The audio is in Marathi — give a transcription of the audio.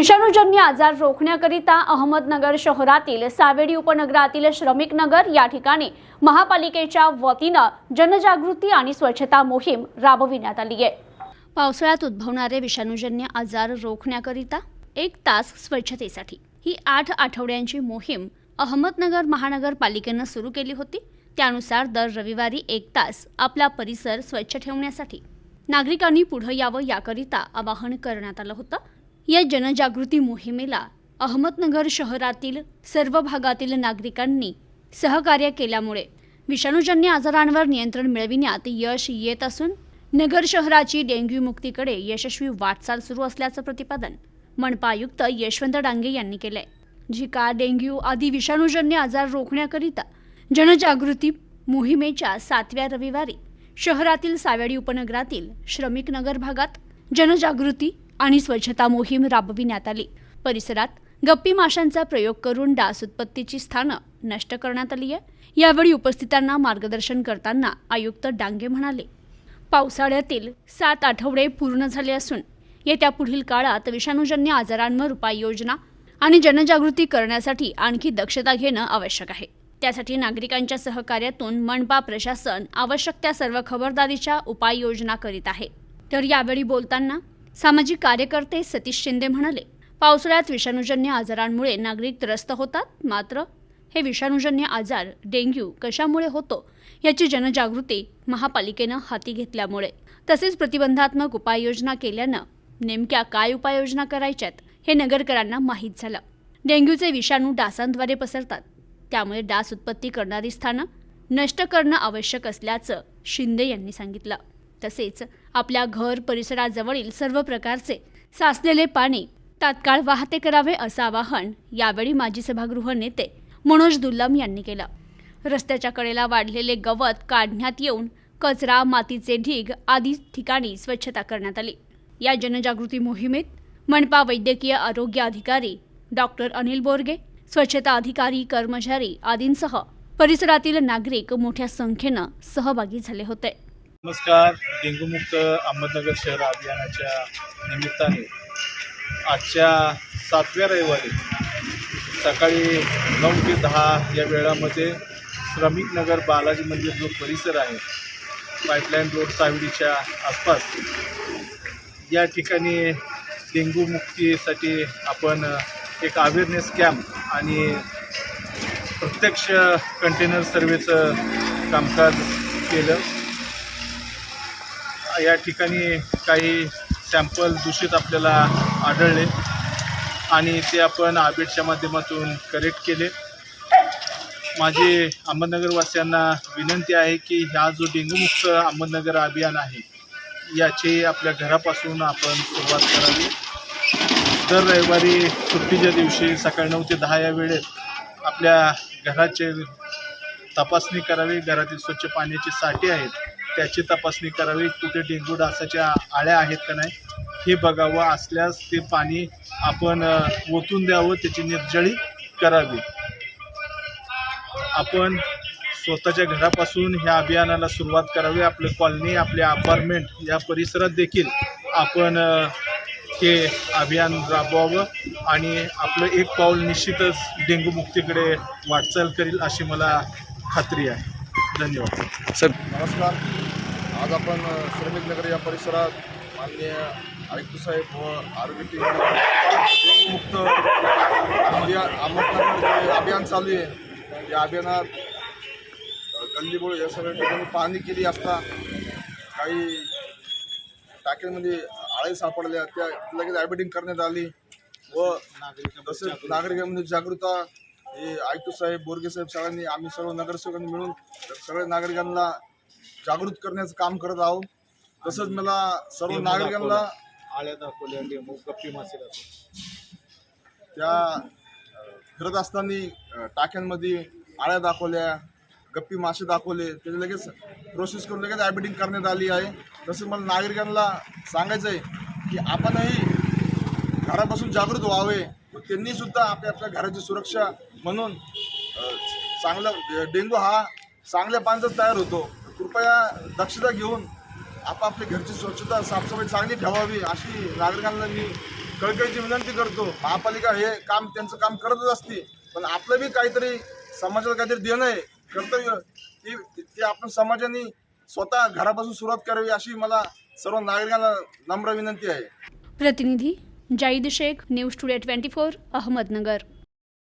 विषाणूजन्य आजार रोखण्याकरिता अहमदनगर शहरातील सावेडी उपनगरातील श्रमिक नगर या ठिकाणी महापालिकेच्या वतीनं जनजागृती आणि स्वच्छता मोहीम राबविण्यात आली आहे. पावसाळ्यात उद्भवणारे विषाणूजन्य आजार रोखण्याकरिता एक तास स्वच्छतेसाठी ही आठ आठवड्यांची मोहीम अहमदनगर महानगरपालिकेनं सुरू केली होती. त्यानुसार दर रविवारी एक तास आपला परिसर स्वच्छ ठेवण्यासाठी नागरिकांनी पुढं यावं याकरिता आवाहन करण्यात आलं होतं. या जनजागृती मोहिमेला अहमदनगर शहरातील सर्व भागातील नागरिकांनी सहकार्य केल्यामुळे विषाणूजन्य आजारांवर नियंत्रण मिळविण्यात यश येत असून नगर शहराची डेंग्यू मुक्तीकडे यशस्वी वाटचाल सुरू असल्याचं प्रतिपादन मनपा आयुक्त यशवंत डांगे यांनी केलंय. झिका डेंग्यू आदी विषाणूजन्य आजार रोखण्याकरिता जनजागृती मोहिमेच्या सातव्या रविवारी शहरातील सावेडी उपनगरातील श्रमिक नगर भागात जनजागृती आणि स्वच्छता मोहीम राबविण्यात आली. परिसरात गप्पी माशांचा प्रयोग करून डास उत्पत्तीची स्थानं नष्ट करण्यात आली आहे. यावेळी उपस्थितांना मार्गदर्शन करताना आयुक्त डांगे म्हणाले पावसाळ्यातील सात आठवडे पूर्ण झाले असून येत्या पुढील काळात विषाणूजन्य आजारांवर उपाययोजना आणि जनजागृती करण्यासाठी आणखी दक्षता घेणं आवश्यक आहे. त्यासाठी नागरिकांच्या सहकार्यातून मनपा प्रशासन आवश्यक त्या सर्व खबरदारीच्या उपाययोजना करीत आहे. तर यावेळी बोलताना सामाजिक कार्यकर्ते सतीश शिंदे म्हणाले पावसाळ्यात विषाणूजन्य आजारांमुळे नागरिक त्रस्त होतात. मात्र हे विषाणूजन्य आजार डेंग्यू कशामुळे होतो याची जनजागृती महापालिकेनं हाती घेतल्यामुळे. तसेच प्रतिबंधात्मक उपाययोजना केल्यानं नेमक्या काय उपाययोजना करायच्यात हे नगरकरांना माहीत झालं. डेंग्यूचे विषाणू डासांद्वारे पसरतात. त्यामुळे डास उत्पत्ती करणारी स्थानं नष्ट करणं आवश्यक असल्याचं शिंदे यांनी सांगितलं. तसेच आपल्या घर परिसराजवळील सर्व प्रकारचे साचलेले पाणी तात्काळ वाहते करावे असं आवाहन यावेळी माजी सभागृह नेते मनोज दुल्लम यांनी केलं. रस्त्याच्या कडेला वाढलेले गवत काढण्यात येऊन कचरा मातीचे ढीग आदी ठिकाणी स्वच्छता करण्यात आली. या जनजागृती मोहिमेत मनपा वैद्यकीय आरोग्य अधिकारी डॉक्टर अनिल बोरगे स्वच्छता अधिकारी कर्मचारी आदींसह परिसरातील नागरिक मोठ्या संख्येनं सहभागी झाले होते. नमस्कार डेंगूमुक्त अहमदनगर शहर अभियानाच्या निमित्ताने आजच्या सातव्या रविवारी सकाळी नऊ ते दहा या वेळामध्ये श्रमिक नगर बालाजी मंदिर जो परिसर आहे पाईपलाईन रोड सावडीच्या आसपास या ठिकाणी डेंगू मुक्तीसाठी आपण एक अवेअरनेस कॅम्प आणि प्रत्यक्ष कंटेनर सर्वेचं कामकाज केलं. या ठिकाणी काही सॅम्पल दूषित आपल्याला आढळले आणि ते आपण आबेटच्या माध्यमातून कलेक्ट केले. माझी अहमदनगरवासियांना विनंती आहे की हा जो डेंग्यूमुक्त अहमदनगर अभियान आहे याची आपल्या घरापासून आपण सुरुवात करावी. दर रविवारी सुट्टीच्या दिवशी सकाळी नऊ ते दहा या वेळेत आपल्या घराचे तपासणी करावी. घरातील स्वच्छ पाण्याची साठी आहेत. त्याची तपासणी करावी कुठे डेंग्यू डासाच्या आळ्या आहेत का नाही हे बघावं. असल्यास ते पाणी आपण ओतून द्यावं त्याची निर्जळी करावी. आपण स्वतःच्या घरापासून ह्या अभियानाला सुरुवात करावी. आपले कॉलनी आपले अपार्टमेंट या परिसरात देखील आपण हे अभियान राबवावं आणि आपलं एक पाऊल निश्चितच डेंग्यू मुक्तीकडे वाटचाल करील अशी मला खात्री आहे. धन्यवाद. सर. नमस्कार. आज आपण श्रमिक नगर या परिसरात माननीय आयुक्त साहेब व आरोग्य टीम मुक्त जे अभियान चालू आहे या अभियानात गल्लीबोळ या सगळ्या ठिकाणी पाहणी केली असता काही टाक्यांमध्ये आळे सापडल्या त्या लगेच ॲडमिटिंग करण्यात आली व तसेच नागरिकांमध्ये जागृता हे आयुक्त साहेब बोरगे साहेब सगळ्यांनी आम्ही सर्व नगरसेवकांनी मिळून सगळ्या नागरिकांना जागृत करण्याचं काम करत आहोत. तसंच मला सर्व नागरिकांना आळ्या दाखवल्या मासे त्या फिरत असताना टाक्यांमध्ये आळ्या दाखवल्या गप्पी मासे दाखवले. त्याचे लगेच प्रोसेस करून लगेच ॲडमिटिंग करण्यात आली आहे. तसंच मला नागरिकांना सांगायचं आहे की आपणही घरापासून जागृत व्हावे व त्यांनी सुद्धा आपल्या आपल्या घराची सुरक्षा म्हणून चांगलं चांगला डेंग्यू हा चांगल्या पाण्याचा तयार होतो. कृपया दक्षता घेऊन आपापल्या घरची स्वच्छता साफसफाई चांगली ठेवावी अशी नागरिकांना मी कळकळीची विनंती करतो. महापालिका हे काम त्यांचं काम करतच असते. पण आपलं बी काहीतरी समाजाला काहीतरी देणं आहे कर्तव्य ती ते आपण समाजाने स्वतः घरापासून सुरुवात करावी अशी मला सर्व नागरिकांना नम्र विनंती आहे. प्रतिनिधी Zaid Shaikh news today twenty four Ahmednagar.